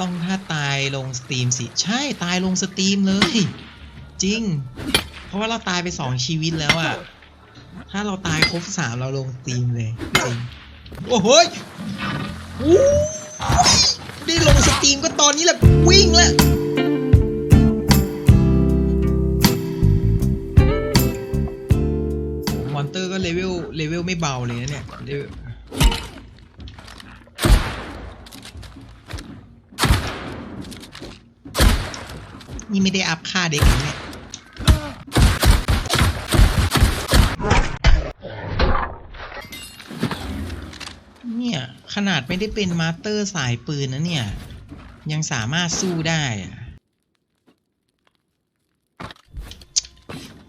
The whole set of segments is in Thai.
ต้องถ้าตายลงสตรีมสิ ใช่ตายลงสตรีมเลย จริง เพราะว่าเราตายไปสองชีวิตแล้วอะถ้าเราตายครบสามเราลงสตรีมเลย จริง โอ้โหอู้ได้ลงสตรีมก็ตอนนี้แหละ วิ่งแล้วมอนเตอร์ก็เลเวลเลเวลไม่เบาเลยนะเนี่ย นี่ไม่ได้อัพค่าเด็กเนี่ยเนี่ย ขนาดไม่ได้เป็นมาสเตอร์สายปืนนะเนี่ย ยังสามารถสู้ได้อะ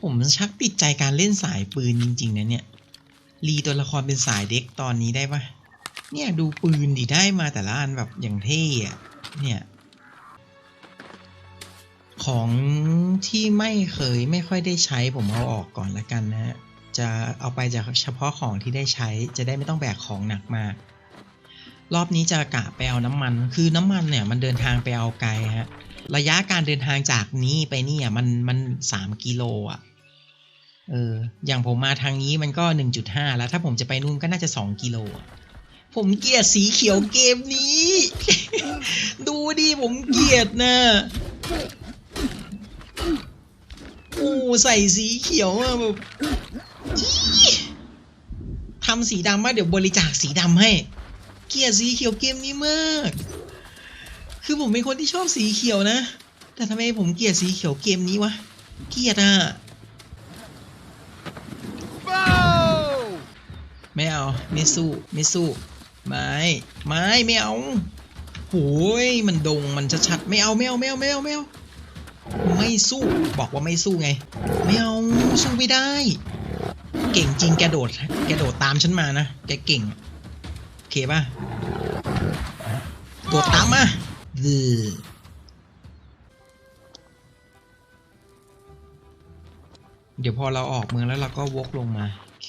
ผมชักติดใจการเล่นสายปืนจริง ๆ นะเนี่ย รีตัวละครเป็นสายเด็กตอนนี้ได้ปะเนี่ยดูปืนดิได้มาแต่ละอันแบบอย่างเท่อะเนี่ย ของที่ไม่เคยไม่ค่อยได้ใช้ผมเอาออกก่อนละกันนะฮะจะเอาไปจากเฉพาะของที่ได้ใช้จะได้ไม่ต้องแบกของหนักมากรอบนี้จะกะไปเอาน้ำมัน คือน้ำมันเนี่ยมันเดินทางไปเอาไกลฮะระยะการเดินทางจากนี้ไปนี่อะมันมันสามกิโลอะเอออย่างผมมาทางนี้มันก็หนึ่งจุดห้าแล้ว ถ้าผมจะไปนู่นก็น่าจะสองกิโลผมเกลียดสีเขียวเกมนี้ ดูดิผมเกลียดนะ อ้ใส่สีเขียวอะแบบอี๋ทำสีดำว่าเดี๋ยวบริจาคสีดำให้ เกลียดสีเขียวเกมนี้มาก คือผมเป็นคนที่ชอบสีเขียวนะ แต่ทำไมผมเกลียดสีเขียวเกมนี้วะ เกลียดอะ ไม่เอา ไม่สู้ ไม่สู้ ไม่ ไม่ ไม่เอาโหยมันดง มันชัดๆ ไม่เอา ไม่เอา ไม่เอา ไม่เอา ไม่เอา ไม่สู้บอกว่าไม่สู้ไง ไม่เอาสู้ไม่ได้ เก่งจริงแกโดด แกโดดตามฉันมานะ แกเก่ง โอเคป่ะ โดดตามมาดื้อเดี๋ยวพอเราออกเมืองแล้วเราก็วกลงมา โอเค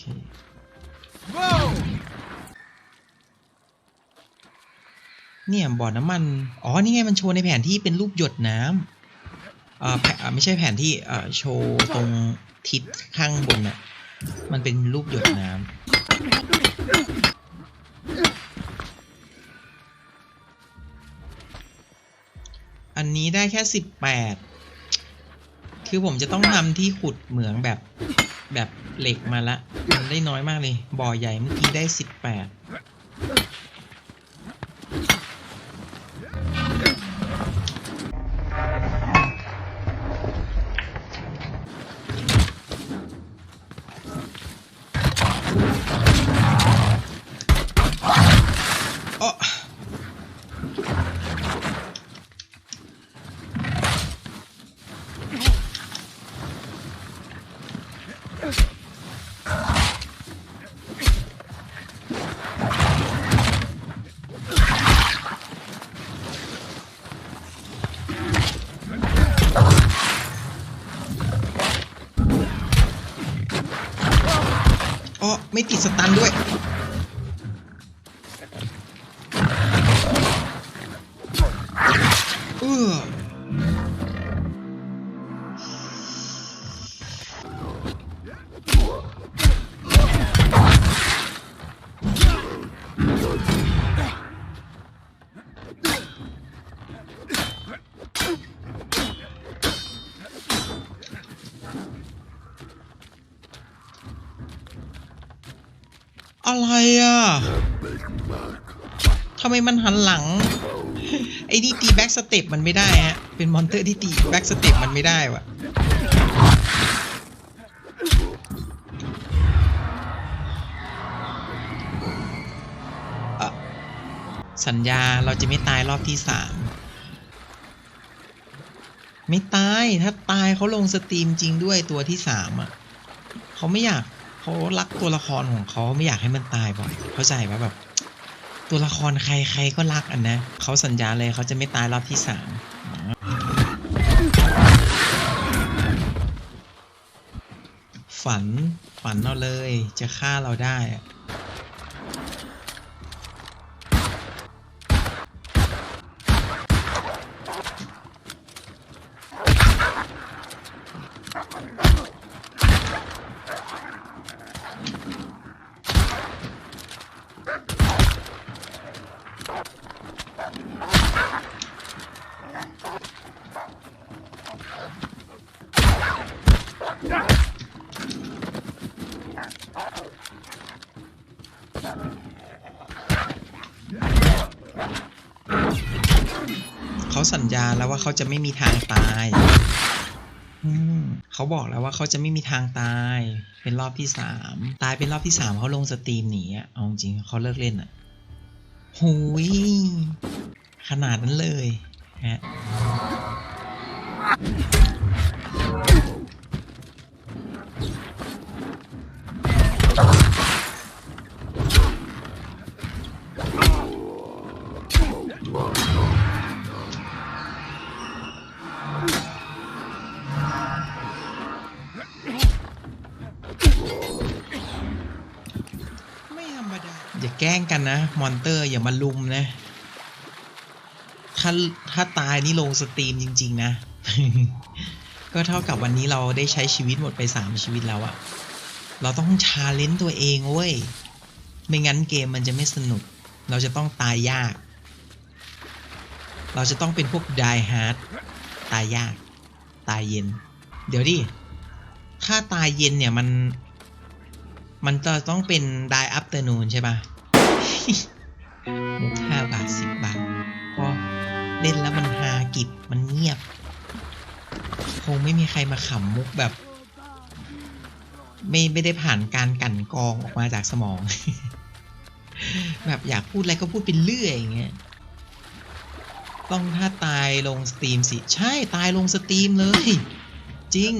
เนี่ยบ่อน้ำมัน อ๋อ นี่ไงมันโชว์ในแผนที่เป็นรูปหยดน้ำ อ่าแผอ่าไม่ใช่แผนที่อ่าโชว์ตรงทิศข้างบนน่ะมันเป็นรูปหยดน้ำอันนี้ได้แค่สิบแปดคือผมจะต้องทำที่ขุดเหมืองแบบแบบเหล็กมาละ มันได้น้อยมากเลย บ่อใหญ่เมื่อกี้ได้สิบแปด ไม่ติดสตันด้วย อะไรอะทำไมมันหันหลัง ไอ้นี่ตีแบ็กสเต็ปมันไม่ได้ฮะ เป็นมอนเตอร์ที่ตีแบ็กสเต็ปมันไม่ได้วะอะสัญญาเราจะไม่ตายรอบที่สามไม่ตายถ้าตายเขาลงสตรีมจริงด้วยตัวที่สามอะเขาไม่อยาก เขารักตัวละครของเขาไม่อยากให้มันตายบ่อยเข้าใจว่าแบบ ตัวละครใครใครก็รักอันนะเขาสัญญาเลยเขาจะไม่ตายรอบที่สามฝันฝันเราเลยจะฆ่าเราได้ สัญญาแล้วว่าเขาจะไม่มีทางตายเขาบอกแล้วว่าเขาจะไม่มีทางตาย เป็นรอบที่สามตายเป็นรอบที่สามเขาลงสตรีมหนีอะเอาจริงเขาเลิกเล่นอะหูยขนาดนั้นเลยฮะ แกล้งกันนะ มอนเตอร์อย่ามาลุมนะ ถ้าถ้าตายนี่ลงสตรีมจริง ๆ นะ ก็เท่ากับวันนี้เราได้ใช้ชีวิตหมดไปสามชีวิตแล้วอะเราต้องชาเลนจ์ตัวเองเว้ย ไม่งั้นเกมมันจะไม่สนุก เราจะต้องตายยาก เราจะต้องเป็นพวก die hard ตายยาก ตายเย็น เดี๋ยวดิ ถ้าตายเย็นเนี่ยมัน มันจะต้องเป็น die afternoon ใช่ปะ มุกห้าบาทสิบบาทพราะเล่นแล้วมันฮากิบมันเงียบ คงไม่มีใครมาขำมุกแบบ ไม่ไม่ได้ผ่านการกั่นกรองออกมาจากสมอง แบบอยากพูดอะไรก็พูดไปเรื่อยอย่างเงี้ยต้องถ้าตายลงสตรีมสิ ใช่ตายลงสตรีมเลย จริง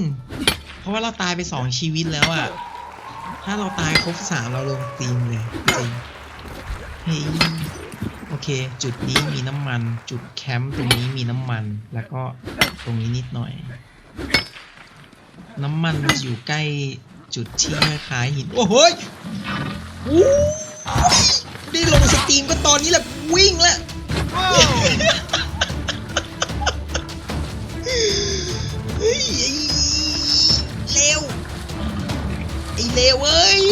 เพราะว่าเราตายไปสองชีวิตแล้วอะถ้าเราตายครบสามเราลงสตรีมเลยจริง เฮ้ยโอเค จุดนี้มีน้ำมัน จุดแคมป์ตรงนี้มีน้ำมัน แล้วก็ตรงนี้นิดหน่อย น้ำมันอยู่ใกล้จุดที่คล้ายหิน โอ้โหอู้ได้ลงสตรีมก็ตอนนี้แหละวิ่งแล้วเฮ้ยไอ้เลวไอ้เลวเอ้ย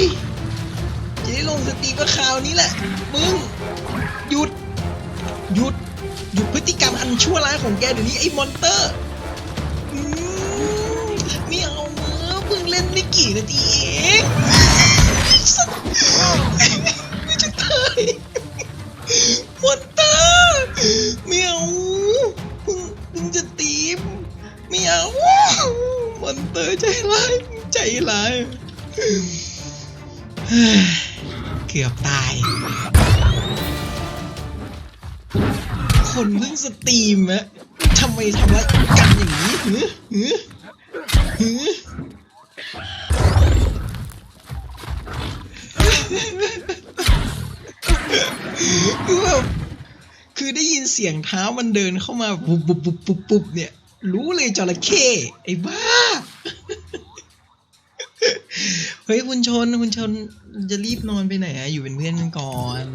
จะได้ลงสตรีมก็คราวนี้แหละ มึง หยุด หยุด หยุดพฤติกรรมอันชั่วร้ายของแกเดี๋ยวนี้ไอ้มอนเตอร์อืมไม่เอาเมื่อเพิ่งเล่นไม่กี่นาทีเองไม่จะตายมอนเตอร์ไม่เอาเพิ่งเพิ่งจะตีมไม่เอามอนเตอร์ใจร้ายใจร้าย เกือบตาย คนเพิ่งสตรีมอะทำไมทำร้ายกันอย่างนี้หือหือหือคือแบบคือได้ยินเสียงเท้ามันเดินเข้ามาปุบปุบปุบปุบเนี่ย รู้เลยจระเข้ไอ้บ้า เฮ้ยคุณชนคุณชนจะรีบนอนไปไหนอะอยู่เป็นเพื่อนกันก่อน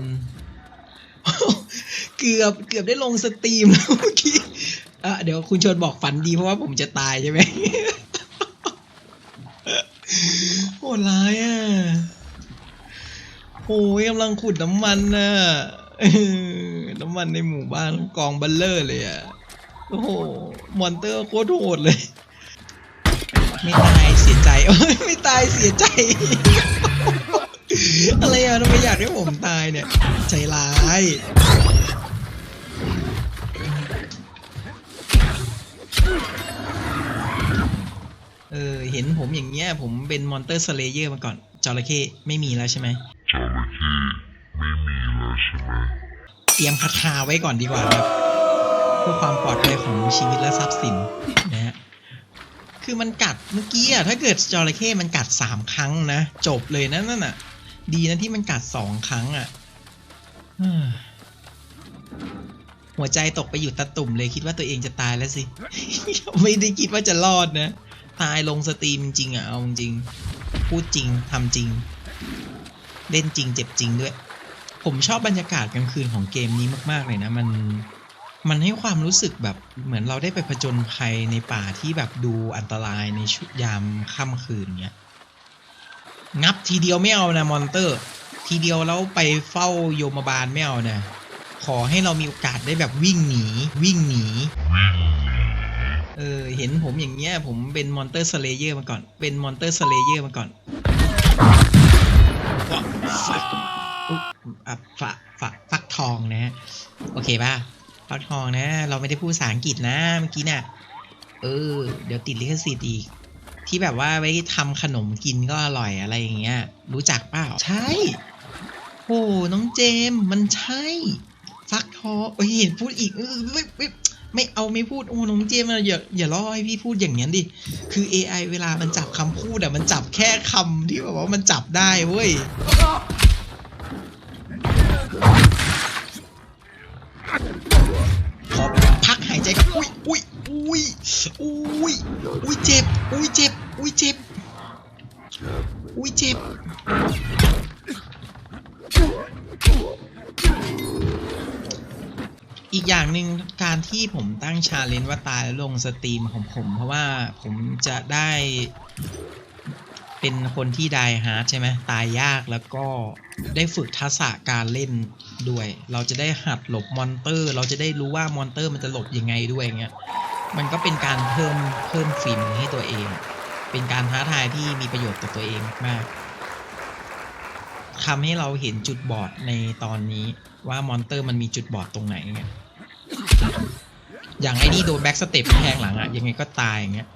เกือบเกือบได้ลงสตรีมแล้วเมื่อกี้อะเดี๋ยวคุณชนบอกฝันดีเพราะว่าผมจะตายใช่ไหมโหดร้ายอะโอ้ยกำลังขุดน้ำมันน่ะน้ำมันในหมู่บ้านกองบัลเลอร์เลยอะ โอ้โห มอนเตอร์โคตรโหดเลย ไม่ตาย ใจไม่ตายเสียใจ อะไรอะทำไมอยากให้ผมตายเนี่ย ใจร้ายเออเห็นผมอย่างเงี้ยผมเป็นมอนเตอร์สเลเยอร์มาก่อนจระเข้ไม่มีแล้วใช่ไหมจระเข้ไม่มีแล้วใช่ไหมเตรียมคาถาไว้ก่อนดีกว่าครับเพื่อความปลอดภัยของชีวิตและทรัพย์สินนะฮะ คือมันกัดเมื่อกี้อะถ้าเกิดจระเข้มันกัดสามครั้งนะ จบเลยนะนั่นน่ะ ดีนะที่มันกัดสองครั้งอะหัวใจตกไปอยู่ตะตุ่มเลยคิดว่าตัวเองจะตายแล้วสิ ไม่ได้คิดว่าจะรอดนะ ตายลงสตรีมจริงอะเอาจริง พูดจริงทำจริง เล่นจริงเจ็บจริงด้วย ผมชอบบรรยากาศกลางคืนของเกมนี้มาก ๆ เลยนะมัน มันให้ความรู้สึกแบบเหมือนเราได้ไปผจญภัยในป่าที่แบบดูอันตรายในชุดยามค่ำคืนเนี้ย งับทีเดียวไม่เอานะมอนเตอร์ ทีเดียวแล้วไปเฝ้าโยมบาลไม่เอานะ ขอให้เรามีโอกาสได้แบบวิ่งหนี วิ่งหนี เออ เห็นผมอย่างเงี้ย ผมเป็นมอนเตอร์สเลเยอร์มาก่อน เป็นมอนเตอร์สเลเยอร์มาก่อนว้าฟักฝักทองนะฮะ โอเคป่ะ ฟักทองนะ เราไม่ได้พูดภาษาอังกฤษนะเมื่อกี้เน่ะเออ เดี๋ยวติดลิขสิทธิ์อีก ที่แบบว่าไว้ทำขนมกินก็อร่อยอะไรอย่างเงี้ย รู้จักเปล่า ใช่โอ้น้องเจม มันใช่ฟักทองเอ้ยเห็นพูดอีกไม่ไม่ไม่เอาไม่พูดโอ้น้องเจมอย่าอย่าล่อให้พี่พูดอย่างนี้ดิ คือ AI เวลามันจับคำพูดอะมันจับแค่คำที่แบบว่ามันจับได้เว้ยายใจครับอุ้ยอุ้ยอุ้ยอุ้ยอุ้ยเจ็บอุ้ยเจ็บอุ้ยเจ็บอุ้ยเจ็บอีกอย่างหนึ่งการที่ผมตั้งชาเลนจ์ว่าตายแล้วลงสตรีมของผม เพราะว่าผมจะได้ เป็นคนที่ไดฮาร์ดใช่ไหมตายยากแล้วก็ได้ฝึกทักษะการเล่นด้วย เราจะได้หัดหลบมอนเตอร์ เราจะได้รู้ว่ามอนเตอร์มันจะหลบยังไงด้วยเงี้ยมันก็เป็นการเพิ่มเพิ่มฝีมือให้ตัวเอง เป็นการท้าทายที่มีประโยชน์ต่อตัวเองมากทำให้เราเห็นจุดบอดในตอนนี้ว่ามอนเตอร์มันมีจุดบอดตรงไหนเงี้ยอย่างไอ้นี่โดนแบ็กสเต็ปแทงหลังอะยังไงก็ตายอย่างเงี้ย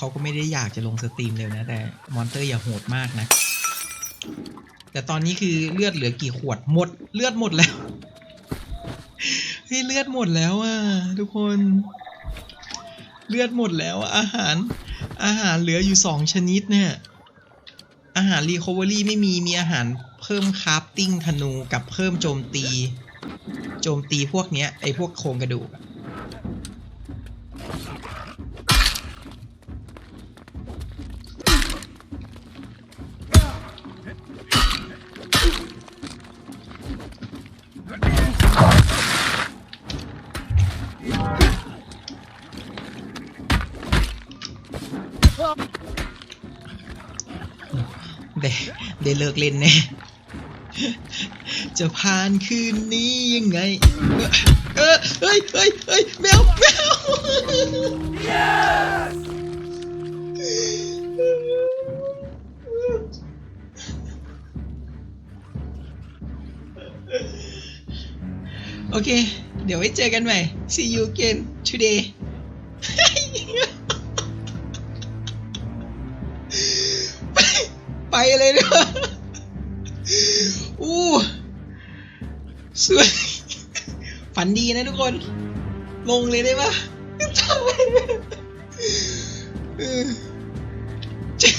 เขาก็ไม่ได้อยากจะลงสตรีมเร็วนะ แต่มอนเตอร์อย่าโหดมากนะ แต่ตอนนี้คือเลือดเหลือกี่ขวดหมด เลือดหมดแล้วเฮ้ยเลือดหมดแล้วอะทุกคน เลือดหมดแล้วอาหารอาหารเหลืออยู่สองชนิดเนี่ย อาหารรีคอเวอรี่ไม่มีมีอาหารเพิ่มคราฟติ้งธนูกับเพิ่มโจมตี โจมตีพวกเนี้ยไอพวกโครงกระดูกอะ ได้เลิกเล่นแน่จะผ่านคืนนี้ยังไง เออเฮ้ยเฮ้ยเฮ้ยแมวแมวโอเค เดี๋ยวไว้เจอกันใหม่ see you again today เลยดีกว่าอู้สวยฝันดีนะทุกคน ลงเลยได้ปะทำไมจ็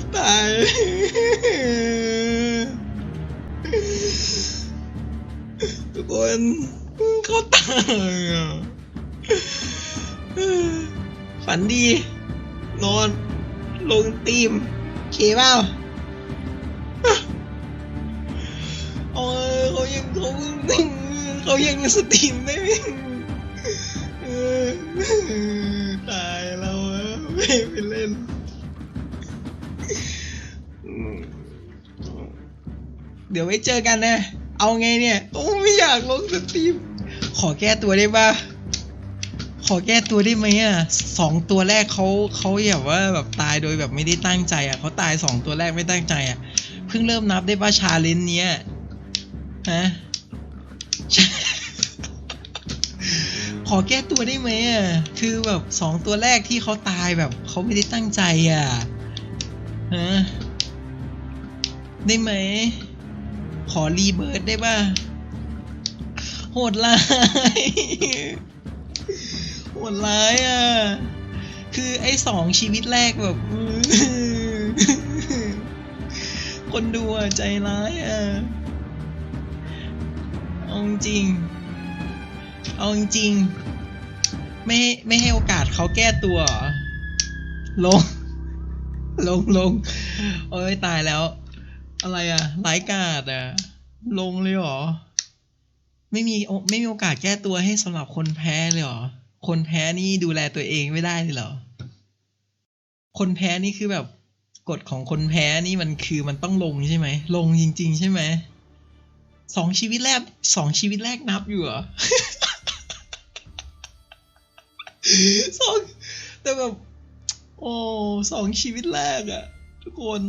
บตายทุกคนเขาตายอะฝันดี นอน ลงตีมเคเปล่า โอ้ยเขายังเขาเขายังสตรีมได้ไหมตายแล้วอะไม่ไปเล่นเดี๋ยวไว้เจอกันนะ เอาไงเนี่ย โอ้ไม่อยากลงสตรีม ขอแก้ตัวได้ปะขอแก้ตัวได้ไหมอะสองตัวแรกเขาเขาแบบว่าแบบตายโดยแบบไม่ได้ตั้งใจอะเขาตายสองตัวแรกไม่ตั้งใจอะ เพิ่งเริ่มนับได้ปะชาเลนจ์เนี้ย ฮะขอแก้ตัวได้ไหมอะ คือแบบสองตัวแรกที่เขาตายแบบเขาไม่ได้ตั้งใจอะ ฮะ ได้ไหม ขอรีเบิร์ดได้ป่ะ โหดร้าย โหดร้ายอะ คือไอ้สองชีวิตแรกแบบคนดูอะใจร้ายอะ เอาจริง เอาจริง ไม่ไม่ให้โอกาสเขาแก้ตัว ลง ลงลงโอ้ยตายแล้ว อะไรอะไร้กาดอะลงเลยหรอ ไม่มีไม่มีโอกาสแก้ตัวให้สำหรับคนแพ้เลยหรอ คนแพ้นี่ดูแลตัวเองไม่ได้เลยหรอ คนแพ้นี่คือแบบกฎของคนแพ้นี่มันคือมันต้องลงใช่ไหม ลงจริง ๆ ใช่ไหม สองชีวิตแรกสองชีวิตแรกนับอยู่เหรอสองแต่แบบโอ้สองชีวิตแรกอะทุกคน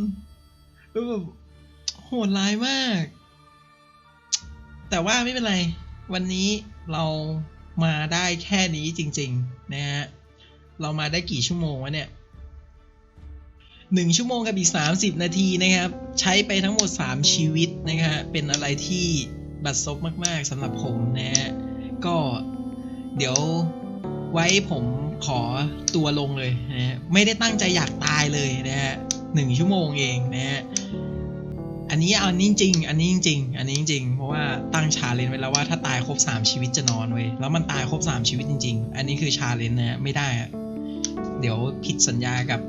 แล้วแบบโหดร้ายมาก แต่ว่าไม่เป็นไร วันนี้เรามาได้แค่นี้จริง ๆ นะฮะเรามาได้กี่ชั่วโมงวะเนี่ย หนึ่งชั่วโมงกับอีกสามสิบนาทีนะครับ ใช้ไปทั้งหมดสามชีวิตนะฮะเป็นอะไรที่บัดซบมาก ๆสำหรับผมนะฮะก็เดี๋ยวไว้ผมขอตัวลงเลยนะฮะไม่ได้ตั้งใจอยากตายเลยนะฮะหนึ่งชั่วโมงเองนะฮะอันนี้เอาอันนี้จริง อันนี้จริง อันนี้จริง เพราะว่าตั้งชาเลนจ์ไว้แล้วว่าถ้าตายครบ 3 ชีวิตจะนอนเว้ยแล้วมันตายครบ 3 ชีวิตจริง ๆ อันนี้คือชาเลนจ์นะฮะไม่ได้อะเดี๋ยวผิดสัญญากับ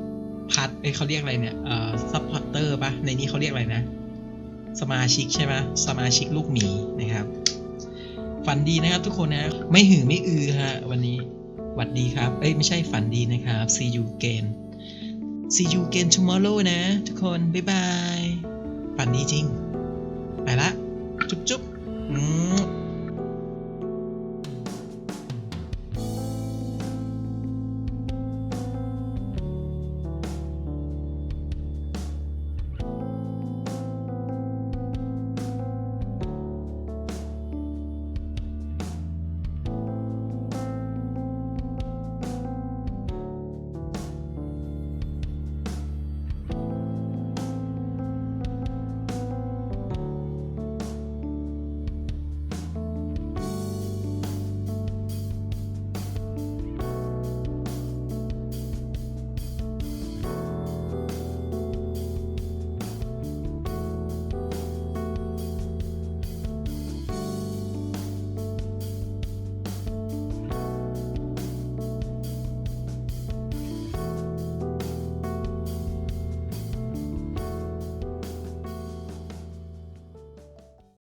พัดเอ้เขาเรียกอะไรเนี่ยเอ่อซัพพอร์เตอร์ปะในนี้เขาเรียกอะไรนะ สมาชิกใช่ไหมสมาชิกลูกหมีนะครับ ฝันดีนะครับทุกคนนะ ไม่หือไม่อือฮะวันนี้หวัดดีครับ เอ้ยไม่ใช่ฝันดีนะครับ see you again see you again tomorrow นะ ทุกคน บ๊ายบาย ฝันดีจริง ไปละ จุ๊บจุ๊บอืม